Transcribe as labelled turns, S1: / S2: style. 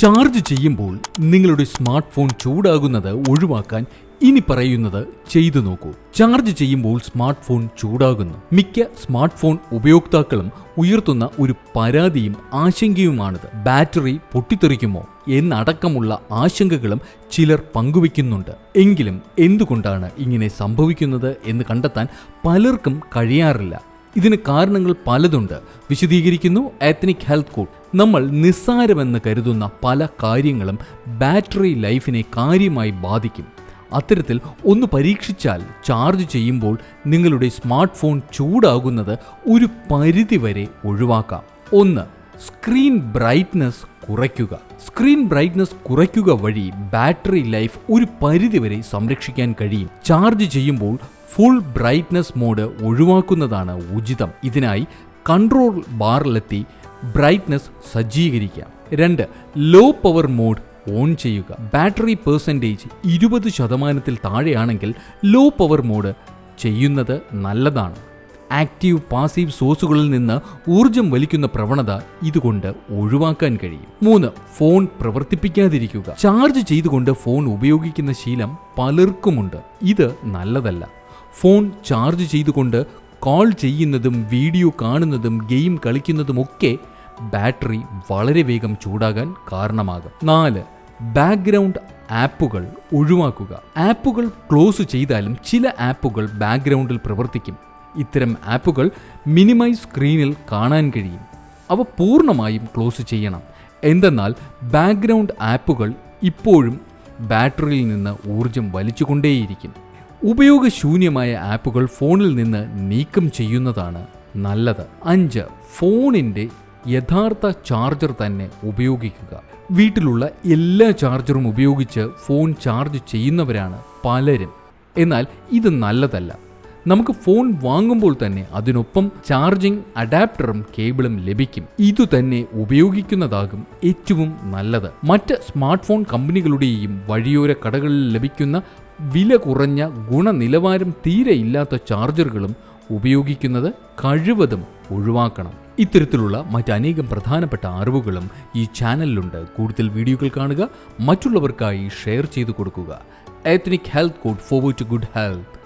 S1: Charge ചെയ്യുമ്പോൾ നിങ്ങളുടെ smart phone ചൂടാകുന്നത് ഒഴിവാക്കാൻ ഇനി പറയുന്നത് ചെയ്തു നോക്കൂ. ചാർജ് ചെയ്യുമ്പോൾ സ്മാർട്ട് ഫോൺ ചൂടാകുന്നു. മിക്ക സ്മാർട്ട് ഫോൺ ഉപയോക്താക്കളും ഉയർത്തുന്ന ഒരു പരാതിയും ആശങ്കയുമാണിത്. ബാറ്ററി പൊട്ടിത്തെറിക്കുമോ എന്നടക്കമുള്ള ആശങ്കകളും ചിലർ പങ്കുവയ്ക്കുന്നുണ്ട്. എങ്കിലും എന്തുകൊണ്ടാണ് ഇങ്ങനെ സംഭവിക്കുന്നത് എന്ന് കണ്ടെത്താൻ പലർക്കും കഴിയാറില്ല. ഇതിന് കാരണങ്ങൾ പലതുണ്ട്. വിശദീകരിക്കുന്നു എത്നിക് ഹെൽത്ത് കോഡ് നമ്മൾ നിസ്സാരമെന്ന് കരുതുന്ന പല കാര്യങ്ങളും ബാറ്ററി ലൈഫിനെ കാര്യമായി ബാധിക്കും. അത്തരത്തിൽ ഒന്ന് പരീക്ഷിച്ചാൽ ചാർജ് ചെയ്യുമ്പോൾ നിങ്ങളുടെ സ്മാർട്ട് ഫോൺ ചൂടാകുന്നത് ഒരു പരിധിവരെ ഒഴിവാക്കാം. ഒന്ന് സ്ക്രീൻ ബ്രൈറ്റ്നസ് കുറയ്ക്കുക. സ്ക്രീൻ ബ്രൈറ്റ്നസ് കുറയ്ക്കുക വഴി ബാറ്ററി ലൈഫ് ഒരു പരിധിവരെ സംരക്ഷിക്കാൻ കഴിയും. ചാർജ് ചെയ്യുമ്പോൾ ഫുൾ ബ്രൈറ്റ്നസ് മോഡ് ഒഴിവാക്കുന്നതാണ് ഉചിതം. ഇതിനായി കൺട്രോൾ ബാറിലെത്തി ബ്രൈറ്റ്നസ് സജ്ജീകരിക്കാം രണ്ട് ലോ പവർ മോഡ് ഓൺ ചെയ്യുക. ബാറ്ററി പേഴ്സന്റേജ് ഇരുപത് ശതമാനത്തിൽ താഴെയാണെങ്കിൽ ലോ പവർ മോഡ് ചെയ്യുന്നത് നല്ലതാണ്. ആക്റ്റീവ് പാസീവ് സോഴ്സുകളിൽ നിന്ന് ഊർജം വലിക്കുന്ന പ്രവണത ഇതുകൊണ്ട് ഒഴിവാക്കാൻ കഴിയും. മൂന്ന് ഫോൺ പ്രവർത്തിപ്പിക്കാതിരിക്കുക. ചാർജ് ചെയ്തുകൊണ്ട് ഫോൺ ഉപയോഗിക്കുന്ന ശീലം പലർക്കുമുണ്ട്. ഇത് നല്ലതല്ല. ഫോൺ ചാർജ് ചെയ്തുകൊണ്ട് കോൾ ചെയ്യുന്നതും വീഡിയോ കാണുന്നതും ഗെയിം കളിക്കുന്നതുമൊക്കെ ബാറ്ററി വളരെ വേഗം ചൂടാകാൻ കാരണമാകും. നാല് ബാക്ക്ഗ്രൗണ്ട് ആപ്പുകൾ ഒഴിവാക്കുക. ആപ്പുകൾ ക്ലോസ് ചെയ്താലും ചില ആപ്പുകൾ ബാക്ക്ഗ്രൗണ്ടിൽ പ്രവർത്തിക്കും. ഇത്തരം ആപ്പുകൾ മിനിമൈസ് സ്ക്രീനിൽ കാണാൻ കഴിയും. അവ പൂർണമായും ക്ലോസ് ചെയ്യണം. എന്തെന്നാൽ ബാക്ക്ഗ്രൗണ്ട് ആപ്പുകൾ ഇപ്പോഴും ബാറ്ററിയിൽ നിന്ന് ഊർജം വലിച്ചുകൊണ്ടേയിരിക്കും. ഉപയോഗശൂന്യമായ ആപ്പുകൾ ഫോണിൽ നിന്ന് നീക്കം ചെയ്യുന്നതാണ് നല്ലത്. അഞ്ച് ഫോണിന്റെ യഥാർത്ഥ ചാർജർ തന്നെ ഉപയോഗിക്കുക. വീട്ടിലുള്ള എല്ലാ ചാർജറും ഉപയോഗിച്ച് ഫോൺ ചാർജ് ചെയ്യുന്നവരാണ് പലരും. എന്നാൽ ഇത് നല്ലതല്ല. നമുക്ക് ഫോൺ വാങ്ങുമ്പോൾ തന്നെ അതിനൊപ്പം ചാർജിംഗ് അഡാപ്റ്ററും കേബിളും ലഭിക്കും. ഇതുതന്നെ ഉപയോഗിക്കുന്നതാകും ഏറ്റവും നല്ലത്. മറ്റ് സ്മാർട്ട് ഫോൺ കമ്പനികളുടെയും വഴിയോര കടകളിൽ ലഭിക്കുന്ന വില കുറഞ്ഞ ഗുണനിലവാരം തീരെ ഇല്ലാത്ത ചാർജറുകളും ഉപയോഗിക്കുന്നത് കഴിവതും ഒഴിവാക്കണം. ഇത്തരത്തിലുള്ള മറ്റനേകം പ്രധാനപ്പെട്ട അറിവുകളും ഈ ചാനലിലുണ്ട്. കൂടുതൽ വീഡിയോകൾ കാണുക മറ്റുള്ളവർക്കായി ഷെയർ ചെയ്തു കൊടുക്കുക. Ethnic health code forward to good health